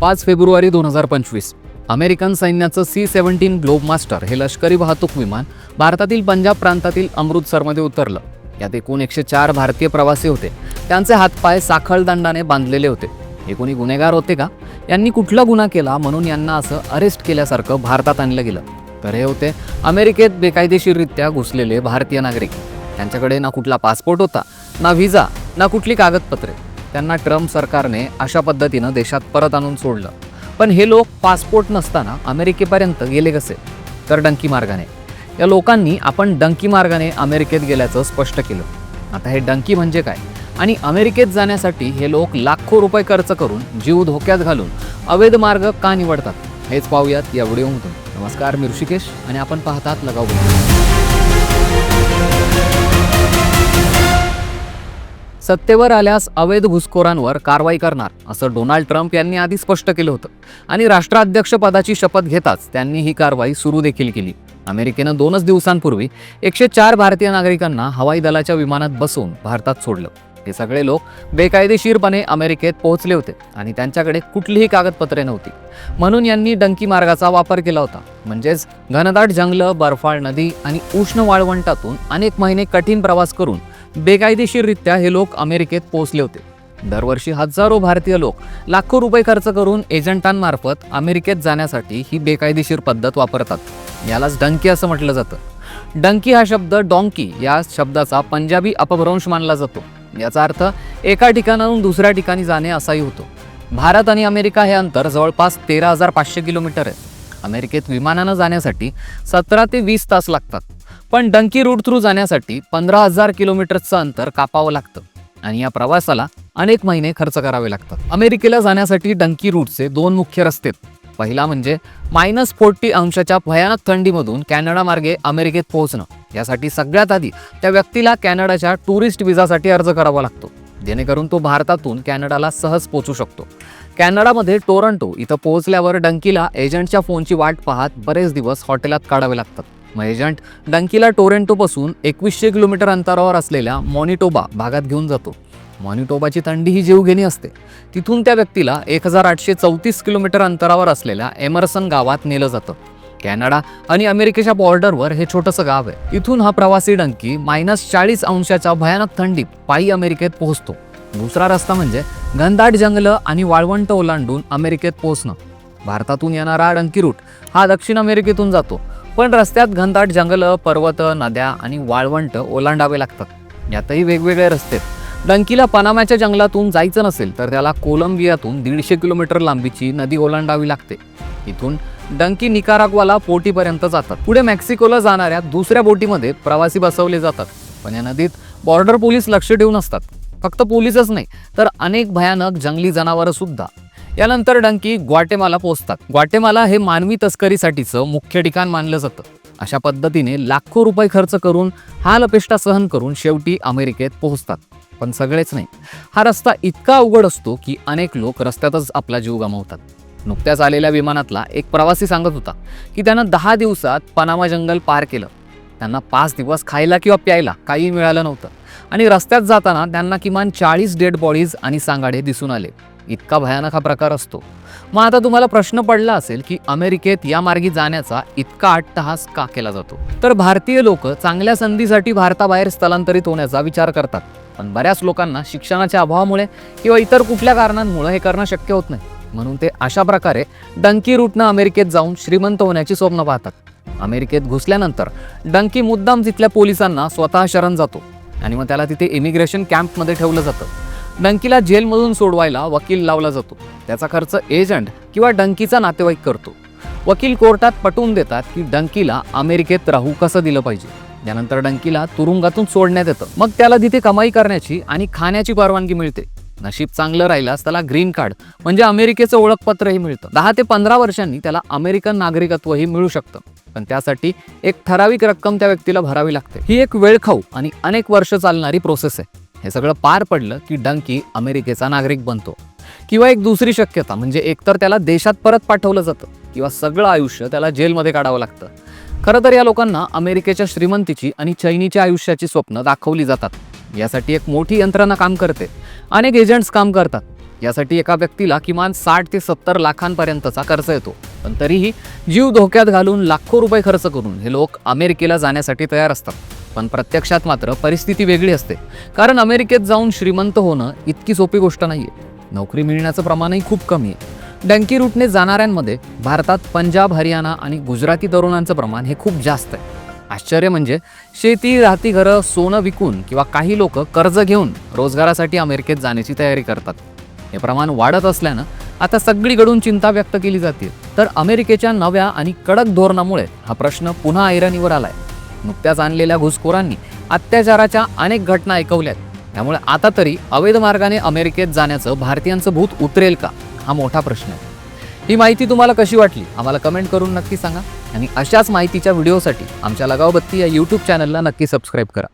पाच फेब्रुवारी दोन हजार पंचवीस. अमेरिकन सैन्याचं सी सेव्हन्टीन ग्लोब मास्टर हे लष्करी वाहतूक विमान भारतातील पंजाब प्रांतातील अमृतसरमध्ये उतरलं. यात एकूण एकशे चार भारतीय प्रवासी होते. त्यांचे हातपाय साखळदंडाने बांधलेले होते. हे कोणी गुन्हेगार होते का? यांनी कुठला गुन्हा केला म्हणून यांना असं अरेस्ट केल्यासारखं भारतात आणलं गेलं. तर हे होते अमेरिकेत बेकायदेशीररित्या घुसलेले भारतीय नागरिक. त्यांच्याकडे ना कुठला पासपोर्ट होता ना व्हिसा ना कुठली कागदपत्रे. त्यांना ट्रम्प सरकारने अशा पद्धतीनं देशात परत आणून सोडलं. पण हे लोक पासपोर्ट नसताना अमेरिकेपर्यंत गेले कसे? तर डंकी मार्गाने. या लोकांनी आपण डंकी मार्गाने अमेरिकेत गेल्याचं स्पष्ट केलं. आता हे डंकी म्हणजे काय? आणि अमेरिकेत जाण्यासाठी हे लोक लाखो रुपये खर्च करून जीव धोक्यात घालून अवैध मार्ग का निवडतात? हेच पाहूयात या व्हिडिओमधून. नमस्कार मी ऋषिकेश आणि आपण पाहतात लगाव सत्तेवर आल्यास अवैध घुसखोरांवर कारवाई करणार असं डोनाल्ड ट्रम्प यांनी आधी स्पष्ट केलं होतं. आणि राष्ट्राध्यक्षपदाची शपथ घेताच त्यांनी ही कारवाई सुरू देखील केली. अमेरिकेनं दोनच दिवसांपूर्वी एकशे चार भारतीय नागरिकांना हवाई दलाच्या विमानात बसवून भारतात सोडलं. हे सगळे लोक बेकायदेशीरपणे अमेरिकेत पोहोचले होते आणि त्यांच्याकडे कुठलीही कागदपत्रे नव्हती. म्हणून यांनी डंकी मार्गाचा वापर केला होता. म्हणजेच घनदाट जंगलं बर्फाळ नदी आणि उष्ण वाळवंटातून अनेक महिने कठीण प्रवास करून बेकायदेशीररित्या हे लोक अमेरिकेत पोहोचले होते. दरवर्षी हजारो भारतीय लोक लाखो रुपये खर्च करून एजंटांमार्फत अमेरिकेत जाण्यासाठी ही बेकायदेशीर पद्धत वापरतात. यालाच डंकी असं म्हटलं जातं. डंकी हा शब्द डॉंकी या शब्दाचा पंजाबी अपभ्रंश मानला जातो. याचा अर्थ एका ठिकाणाहून दुसऱ्या ठिकाणी जाणे असाही होतो. भारत आणि अमेरिका हे अंतर जवळपास तेरा हजार पाचशे किलोमीटर आहे. अमेरिकेत विमानानं जाण्यासाठी सतरा ते वीस तास लागतात. पण डंकी रूट थ्रू जाण्यासाठी पंधरा हजार किलोमीटरचं अंतर कापावं लागतं. आणि या प्रवासाला अनेक महिने खर्च करावे लागतात. अमेरिकेला जाण्यासाठी डंकी रूटचे दोन मुख्य रस्ते. पहिला म्हणजे मायनस फोर्टी अंशाच्या भयानक थंडीमधून कॅनडा मार्गे अमेरिकेत पोहोचणं. यासाठी सगळ्यात आधी त्या व्यक्तीला कॅनडाच्या टुरिस्ट विजासाठी अर्ज करावा लागतो. जेणेकरून तो भारतातून कॅनडाला सहज पोचू शकतो. कॅनडामध्ये टोरंटो इथं पोहोचल्यावर डंकीला एजंटच्या फोनची वाट पाहत बरेच दिवस हॉटेलात काढावे लागतात. मग एजंट डंकीला टोरेंटोपासून एकवीसशे किलोमीटर अंतरावर असलेल्या मॉनिटोबा भागात घेऊन जातो. मॉनिटोबाची थंडी ही जीवघेणी असते. तिथून त्या व्यक्तीला एक हजार आठशे चौतीस किलोमीटर अंतरावर असलेल्या एमर्सन गावात नेलं जातं. कॅनडा आणि अमेरिकेच्या बॉर्डरवर हे छोटंसं गाव आहे. इथून हा प्रवासी डंकी मायनस चाळीस अंशाच्या भयानक थंडीत पायी अमेरिकेत पोहोचतो. दुसरा रस्ता म्हणजे घनदाट जंगलं आणि वाळवंट ओलांडून अमेरिकेत पोहोचणं. भारतातून येणारा डंकी रूट हा दक्षिण अमेरिकेतून जातो. पण रस्त्यात घनदाट जंगलं पर्वत नद्या आणि वाळवंट ओलांडावे लागतात. यातही वेगवेगळे रस्ते डंकीला पनामाच्या जंगलातून जायचं नसेल तर त्याला कोलंबियातून दीडशे किलोमीटर लांबीची नदी ओलांडावी लागते. इथून डंकी निकाराग्वाला बोटीपर्यंत जातात. पुढे मेक्सिकोला जाणाऱ्या दुसऱ्या बोटीमध्ये प्रवासी बसवले जातात. पण या नदीत बॉर्डर पोलीस लक्ष ठेवून असतात. फक्त पोलीसच नाही तर अनेक भयानक जंगली जनावरं सुद्धा यानंतर डंकी ग्वाटेमाला पोहोचतात. ग्वाटेमाला हे मानवी तस्करीसाठीचं मुख्य ठिकाण मानलं जातं. अशा पद्धतीने लाखो रुपये खर्च करून हा लपेष्टा सहन करून शेवटी अमेरिकेत पोहोचतात. पण सगळेच नाही. हा रस्ता इतका अवघड असतो की अनेक लोक रस्त्यातच आपला जीव गमावतात. नुकत्याच आलेल्या विमानातला एक प्रवासी सांगत होता की त्यानं दहा दिवसात पनामा जंगल पार केलं. त्यांना पाच दिवस खायला किंवा प्यायला काही मिळालं नव्हतं. आणि रस्त्यात जाताना त्यांना किमान चाळीस डेड बॉडीज आणि सांगाडे दिसून आले. इतका भयानक हा प्रकार असतो. मग आता तुम्हाला प्रश्न पडला असेल की अमेरिकेत या मार्गी जाण्याचा इतका अट्टहास का केला जातो? तर भारतीय लोक चांगल्या संधीसाठी भारताबाहेर स्थलांतरित होण्याचा विचार करतात. पण बऱ्याच लोकांना शिक्षणाच्या अभावामुळे किंवा इतर कुठल्या कारणांमुळे हे करणं शक्य होत नाही. म्हणून ते अशा प्रकारे डंकी रूटनं अमेरिकेत जाऊन श्रीमंत होण्याची स्वप्न पाहतात. अमेरिकेत घुसल्यानंतर डंकी मुद्दाम तिथल्या पोलिसांना स्वतः शरण जातो. आणि मग त्याला तिथे इमिग्रेशन कॅम्पमध्ये ठेवलं जातं. डंकीला जेलमधून सोडवायला वकील लावला जातो. त्याचा खर्च एजंट किंवा डंकीचा नातेवाईक करतो. वकील कोर्टात पटवून देतात की डंकीला अमेरिकेत राहू कसं दिलं पाहिजे. त्यानंतर डंकीला तुरुंगातून सोडण्यात येतं. मग त्याला तिथे कमाई करण्याची आणि खाण्याची परवानगी मिळते. नशीब चांगलं राहिल्यास त्याला ग्रीन कार्ड म्हणजे अमेरिकेचं ओळखपत्रही मिळतं. दहा ते पंधरा वर्षांनी त्याला अमेरिकन नागरिकत्वही मिळू शकतं. पण त्यासाठी एक ठराविक रक्कम त्या व्यक्तीला भरावी लागते. ही एक वेळखाऊ आणि अनेक वर्ष चालणारी प्रोसेस आहे. हे सगळं पार पडलं की डंकी अमेरिकेचा नागरिक बनतो. किंवा एक दुसरी शक्यता म्हणजे एकतर त्याला देशात परत पाठवलं जातं किंवा सगळं आयुष्य त्याला जेलमध्ये काढावं लागतं. खरं तर या लोकांना अमेरिकेच्या श्रीमंतीची आणि चैनीच्या आयुष्याची स्वप्न दाखवली जातात. यासाठी एक मोठी यंत्रणा काम करते. अनेक एजंट्स काम करतात. यासाठी एका व्यक्तीला किमान साठ ते सत्तर लाखांपर्यंतचा खर्च येतो. पण तरीही जीव धोक्यात घालून लाखो रुपये खर्च करून हे लोक अमेरिकेला जाण्यासाठी तयार असतात. पण प्रत्यक्षात मात्र परिस्थिती वेगळी असते. कारण अमेरिकेत जाऊन श्रीमंत होणं इतकी सोपी गोष्ट नाही आहे नोकरी मिळण्याचं प्रमाणही खूप कमी आहे. डंकी रूटने जाणाऱ्यांमध्ये भारतात पंजाब हरियाणा आणि गुजराती तरुणांचं प्रमाण हे खूप जास्त आहे. आश्चर्य म्हणजे शेती राहती घरं सोनं विकून किंवा काही लोक कर्ज घेऊन रोजगारासाठी अमेरिकेत जाण्याची तयारी करतात. हे प्रमाण वाढत असल्यानं आता सगळीकडून चिंता व्यक्त केली जाते. तर अमेरिकेच्या नव्या आणि कडक धोरणामुळे हा प्रश्न पुन्हा ऐरणीवर आलाय. नुकत्याच आणलेल्या घुसखोरांनी अत्याचाराच्या अनेक घटना ऐकवल्यात. त्यामुळे आता तरी अवैध मार्गाने अमेरिकेत जाण्याचं भारतीयांचं भूत उतरेल का? हा मोठा प्रश्न आहे. ही माहिती तुम्हाला कशी वाटली? आम्हाला कमेंट करून नक्की सांगा. आणि अशाच माहितीच्या व्हिडिओसाठी आमच्या लगावबत्ती या यूट्यूब चॅनलला नक्की सबस्क्राईब करा.